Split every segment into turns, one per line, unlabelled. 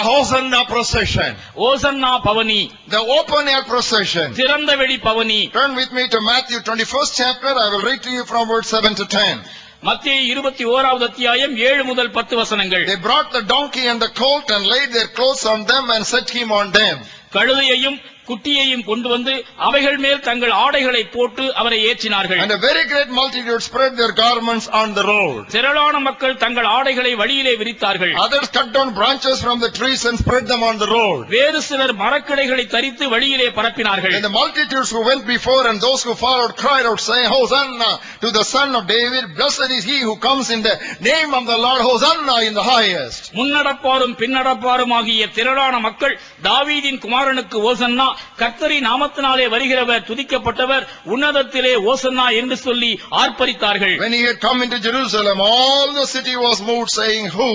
Hosanna procession,
ஓசன்னா பவனி
the open air procession.
திறந்த வெளி பவனி
Turn with me to Matthew 21st chapter. I will read to you from verse 7 to 10.
மத்திய இருபத்தி ஓராவது அத்தியாயம் ஏழு முதல் பத்து வசனங்கள்
They brought the donkey and the colt and laid their clothes on them and set him on them.
கழுதையையும் குட்டியையும் கொண்டு வந்து அவைகள் மேல் தங்கள் ஆடைகளை போட்டு அவரை ஏற்றினார்கள்
And a very great multitude spread their garments on the road.
திரளான மக்கள் தங்கள் ஆடைகளை வழியிலே விரித்தார்கள்
Others cut down branches from the trees and spread them on the road.
வேறு சிலர் மரக்கிளைகளை தரித்து வழியிலே பரப்பினார்கள்
And the multitudes who went before and those who followed cried out, saying, Hosanna to the Son of David. Blessed is he who comes in the name of the Lord. Hosanna in the highest.
முன்னடப்பாரும் பின்னடப்பாரும் ஆகிய திரளான மக்கள் தாவீதின் குமாரனுக்கு ஓசன்னா கர்த்தரி நாமத்தினாலே வருகிறவர் துதிக்கப்பட்டவர் உன்னதத்திலே ஓசன்னா என்று சொல்லி ஆர்ப்பரித்தார்கள்
When he had come into Jerusalem, all the city was moved, saying, Who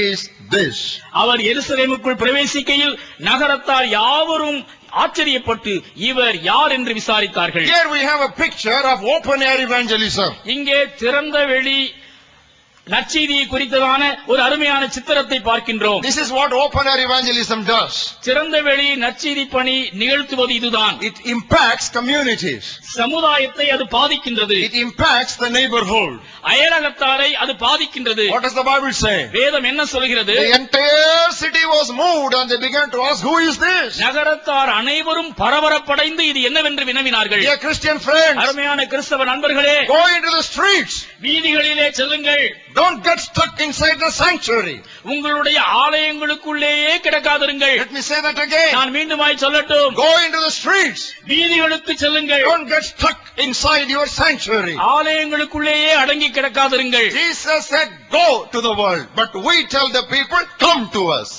is this?
அவர் எருசலேமுக்குள் பிரவேசிக்கையில் நகரத்தார் யாவரும் ஆச்சரியப்பட்டு இவர் யார் என்று விசாரித்தார்கள்
Here we have a picture of open air evangelism.
இங்கே திறந்த வெளி நற்செய்தியை குறித்ததான ஒரு அருமையான சித்திரத்தை பார்க்கின்றோம்
This is what open air evangelism does.
திறந்த வெளி நற்செய்தி பணி நிகழ்த்துவது இதுதான்
It impacts communities.
சமுதாயத்தை அது பாதிக்கின்றது
It impacts the neighborhood.
அயலகத்தாரை அது பாதிக்கின்றது
What does the Bible say?
வேதம் என்ன சொல்கிறது
The entire city was moved and they began to ask, who is this?
நகரத்தார் அனைவரும் பரபரப்படைந்து இது என்னவென்று வினவினார்கள்
Dear Christian friends,
அருமையான கிறிஸ்தவ நண்பர்களே
go into the streets.
வீதிகளிலே செல்லுங்கள்
Don't get stuck inside the sanctuary.
உங்களுடைய ஆலயங்களுக்குள்ளேயே கிடக்காதிருங்கள்
Let me say that again.
நான் மீண்டுமாய் சொல்லட்டும்
Go into the streets.
வீதிகளுக்கு செல்லுங்கள்
Don't get stuck inside your sanctuary.
ஆலயங்களுக்குள்ளேயே அடங்கி கிடக்காதிருங்கள்
Jesus said, go to the world. But we tell the people, come to us.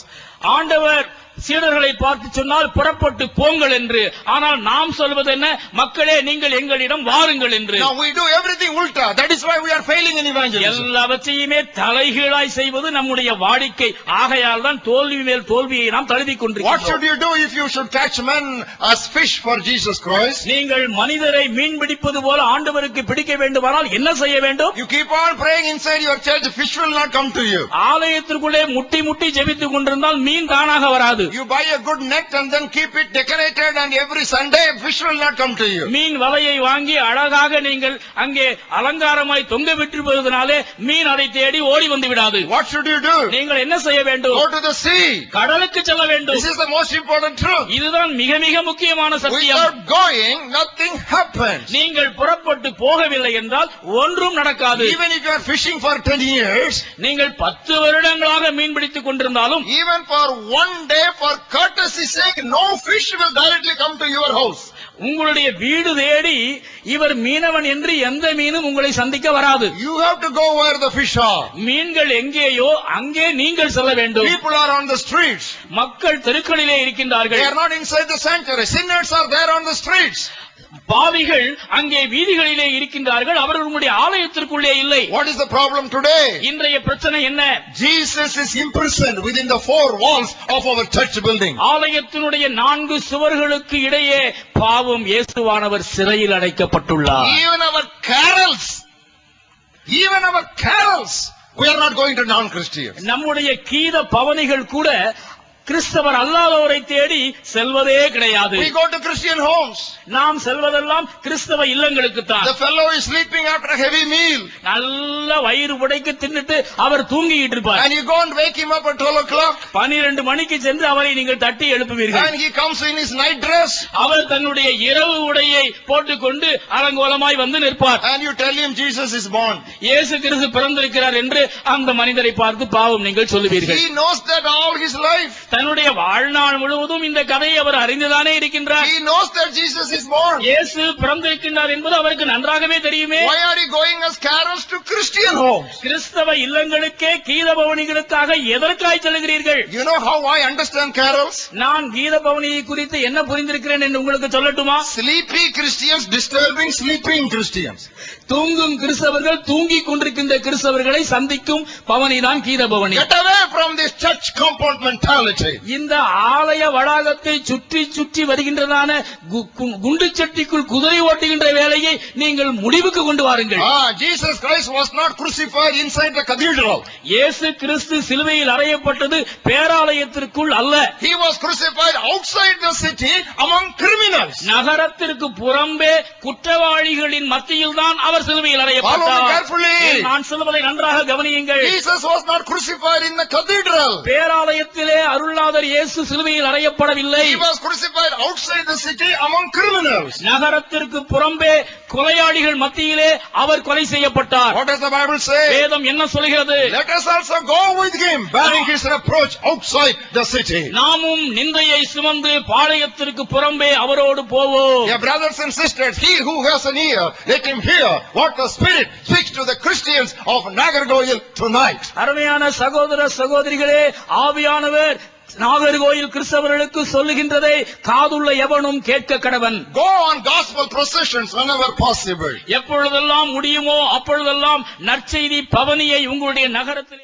ஆண்டவர் சீடர்களை பார்த்து சொன்னால் புறப்பட்டு போங்கள் என்று ஆனால் நாம் சொல்வது என்ன மக்களே நீங்கள் எங்களிடம் வாருங்கள் என்று
Now we do everything ulta. That is why we are failing in evangelism.
எல்லாவற்றையுமே தலைகீழாய் செய்வது நம்முடைய வாடிக்கை ஆகையால் தான் தோல்வி மேல் தோல்வியை நாம்
should
கொண்டிருக்கிறோம்
you do if you should catch men as fish for Jesus Christ?
நீங்கள் மனிதரை மீன் பிடிப்பது போல ஆண்டவருக்கு பிடிக்க வேண்டுமானால் என்ன செய்ய வேண்டும்
You keep on praying inside your church, fish will not come to you.
ஆலயத்திற்குள்ளே முட்டி முட்டி ஜெபித்துக் கொண்டிருந்தால் மீன் தானாக வராது
You buy a good net and then keep it decorated and every Sunday fish will not come to you.
மீன் வலையை வாங்கி அழகாக நீங்கள் அங்கே அலங்காரமாய் தொங்க விட்டிருப்பதனாலே மீன் அதை தேடி ஓடி வந்து விடாது
What should you do?
நீங்கள் என்ன செய்ய வேண்டும்
Go to the sea.
கடலுக்கு செல்ல வேண்டும்
This is the most important truth.
இதுதான் மிக மிக முக்கியமான சத்தியம்
Without going, nothing happens.
நீங்கள் புறப்பட்டு போகவில்லை என்றால் ஒன்றும் நடக்காது
Even if you are fishing for 10 years,
நீங்கள் பத்து வருடங்களாக மீன் பிடித்துக் கொண்டிருந்தாலும்
even for one day, for courtesy sake, no fish will directly come to your house.
உங்களுடைய வீடு தேடி இவர் மீனவன் என்று எந்த மீனும் உங்களை சந்திக்க வராது
You have to go where the fish are.
மீன்கள் எங்கேயோ அங்கே நீங்கள் செல்ல வேண்டும்
People are on the streets.
மக்கள் தெருக்களிலே
They
இருக்கின்றார்கள்
are not inside the sanctuary. Sinners are there on the streets.
பாவிகள் அங்கே வீதிகளிலே இருக்கின்றார்கள் அவர்கள் உங்களுடைய ஆலயத்திற்குள்ளே இல்லை
What is the problem today?
இன்றைய பிரச்சனை என்ன
Jesus is imprisoned within the four walls of our church building.
ஆலயத்தினுடைய நான்கு சுவர்களுக்கு இடையே பாவம் இயேசுவானவர் சிறையில் அடைக்கப்பட்டுள்ளார்
Even our carols, even our carols, we are not going to non-Christians.
நம்முடைய கீத பவனிகள் கூட கிறிஸ்தவர் அல்லாதவரை தேடி செல்வதே கிடையாது
We go to Christian homes.
நாம் செல்வதெல்லாம் கிறிஸ்தவ இல்லங்களுக்கு தான்
The fellow is sleeping after a heavy meal.
நல்ல வயிறு உடைக்கு தின்னுட்டு அவர் தூங்கிட்டு இருப்பார்
And you go and wake him up at 12 o'clock.
பனிரெண்டு மணிக்கு சென்று அவரை நீங்கள் தட்டி எழுப்புவீர்கள்
And he comes in his night dress.
அவர் தன்னுடைய இரவு உடையை போட்டுக்கொண்டு அலங்கோலமாய் வந்து நிற்பார்
And you tell him Jesus is born.
இயேசு கிறிஸ்து பிறந்திருக்கிறார் என்று அந்த மனிதரை பார்த்து பாவம் நீங்கள் சொல்லுவீர்கள்
He knows that all his life.
தன்னுடைய வாழ்நாள் முழுவதும் இந்த கதையை அவர் அறிந்துதானே இருக்கின்றார்
He knows that Jesus is born.
இயேசு பிறந்திருக்கின்றார் என்பது அவருக்கு நன்றாகவே தெரியுமே
Why are you going as carols to Christian homes?
கிறிஸ்தவ இல்லங்களுக்கே கீத பவனிகளுக்காக எதற்காய் செல்கிறீர்கள்
You know how I understand carols?
நான் கீத பவனியை குறித்து என்ன புரிந்திருக்கிறேன் என்று உங்களுக்கு சொல்லட்டுமா
Sleepy Christians disturbing sleeping Christians.
தூங்கும் கிறிஸ்தவர்கள் தூங்கிக் கொண்டிருக்கின்ற கிறிஸ்தவர்களை சந்திக்கும் பவனிதான் கீத பவனி
Get away from this church compound mentality.
இந்த ஆலய வளாகத்தை சுற்றி சுற்றி வருகின்றதான குண்டு சட்டிக்குள் குதிரை ஓட்டுகின்ற வேலையை நீங்கள் முடிவுக்கு கொண்டு வாருங்கள்
Ah, Jesus Christ was not crucified inside the cathedral.
இயேசு கிறிஸ்து சிலுவையில் அறையப்பட்டது பேராலயத்திற்குள் அல்ல
He was crucified outside the city among criminals.
நகரத்திற்கு புறம்பே குற்றவாளிகளின் மத்தியில் தான் அவர் சிலுவையில் அறையப்பட்டார். நான் சொல்வதை நன்றாக கவனியுங்கள்
Jesus was not crucified in the cathedral.
பேராலயத்திலே அருள்நாதர் இயேசு சிலுவையில் அறையப்படவில்லை
He was crucified outside the city among criminals.
நகரத்திற்கு புறம்பே கொலையாளிகள் மத்தியிலே அவர் கொலை செய்யப்பட்டார்
What does the Bible say?
வேதம் என்ன சொல்கிறது
Let us also go with him, bearing his reproach outside the city.
நாமும் நிந்தையை சுமந்து பாளையத்திற்கு புறம்பே அவரோடு போவோம்
Dear brothers and sisters, he who has an ear, let him hear what the Spirit speaks to the Christians of Nagargoil tonight.
அருமையான சகோதர சகோதரிகளே ஆவியானவர் நாகர்கோயில் கிறிஸ்தவர்களுக்கு சொல்லுகின்றதை காதுள்ள எவனும் கேட்க கடவன்
Go on gospel processions whenever possible.
எப்பொழுதெல்லாம் முடியுமோ அப்பொழுதெல்லாம் நற்செய்தி பவனியை உங்களுடைய நகரத்தில்